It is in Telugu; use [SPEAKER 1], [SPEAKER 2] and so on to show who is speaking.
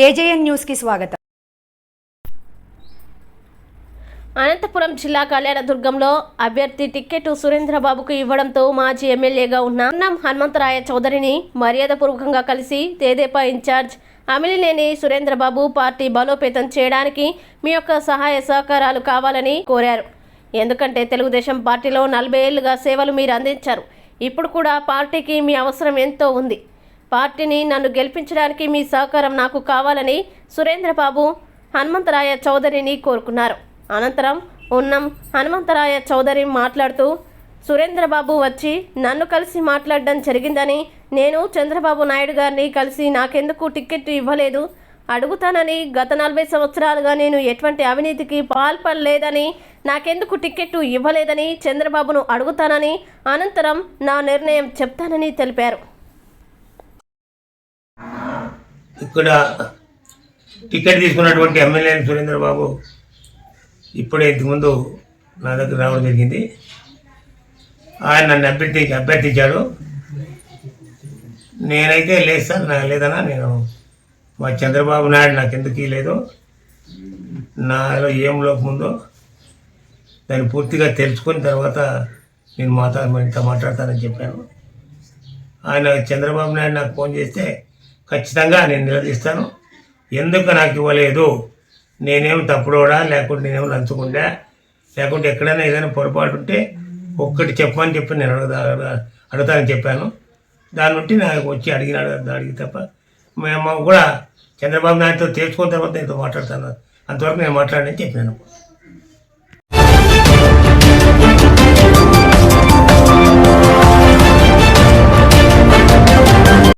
[SPEAKER 1] ఏజేఎన్ న్యూస్కి స్వాగతం.
[SPEAKER 2] అనంతపురం జిల్లా కళ్యాణదుర్గంలో అభ్యర్థి టిక్కెట్ సురేంద్రబాబుకు ఇవ్వడంతో మాజీ ఎమ్మెల్యేగా ఉన్న అన్నం హనుమంతరాయ చౌదరిని మర్యాదపూర్వకంగా కలిసి Tedepa in charge Amilineni Surendrababu party బలోపేతం చేయడానికి మీ యొక్క సహాయ సహకారాలు కావాలని కోరారు. ఎందుకంటే తెలుగుదేశం పార్టీలో నలభై ఏళ్ళుగా సేవలు మీరు అందించారు. ఇప్పుడు కూడా పార్టీకి మీ అవసరం ఎంతో ఉంది. పార్టీని నన్ను గెలిపించడానికి మీ సహకారం నాకు కావాలని సురేంద్రబాబు హనుమంతరాయ చౌదరిని కోరుకున్నారు. అనంతరం ఉన్నం హనుమంతరాయ చౌదరి మాట్లాడుతూ సురేంద్రబాబు వచ్చి నన్ను కలిసి మాట్లాడడం జరిగిందని నేను చంద్రబాబు నాయుడు గారిని కలిసి నాకెందుకు టికెట్ ఇవ్వలేదు? అడుగుతానని గత నలభై సంవత్సరాలుగా నేను ఎటువంటి అవినీతికి పాల్పడలేదని నాకెందుకు టికెట్ ఇవ్వలేదని చంద్రబాబును అడుగుతానని అనంతరం నా నిర్ణయం చెప్తానని తెలిపారు.
[SPEAKER 3] ఇక్కడ టికెట్ తీసుకున్నటువంటి ఎమ్మెల్యే సురేంద్ర బాబు ఇప్పుడే ఇంతకుముందు నా దగ్గర రావడం జరిగింది. ఆయన నన్ను అభ్యర్థి అభ్యర్థించాడు. నేనైతే లేదు సార్ నా లేదన్నా నేను మా చంద్రబాబు నాయుడు నాకు ఎందుకు లేదు. నాలో ఏం లోపం ఉందో దాన్ని పూర్తిగా తెలుసుకున్న తర్వాత నేను మాతో ఇంత మాట్లాడతానని చెప్పాను. ఆయన చంద్రబాబు నాయుడు నాకు ఫోన్ చేస్తే ఖచ్చితంగా నేను నిలదీస్తాను. ఎందుకు నాకు ఇవ్వలేదు? నేనేం తప్పుడోడా? లేకుంటే నేనేం లంచుకుందా లేకుంటే ఎక్కడైనా ఏదైనా పొరపాటు ఉంటే ఒక్కటి చెప్పమని చెప్పి నేను అడుగుదా అడుగుతానని చెప్పాను. దాన్ని బట్టి నాకు వచ్చి అడిగిన అడిగి తప్ప. మేము కూడా చంద్రబాబు నాయుడుతో తేల్చుకున్న తర్వాత నేను మాట్లాడతాను. అంతవరకు నేను మాట్లాడని చెప్పాను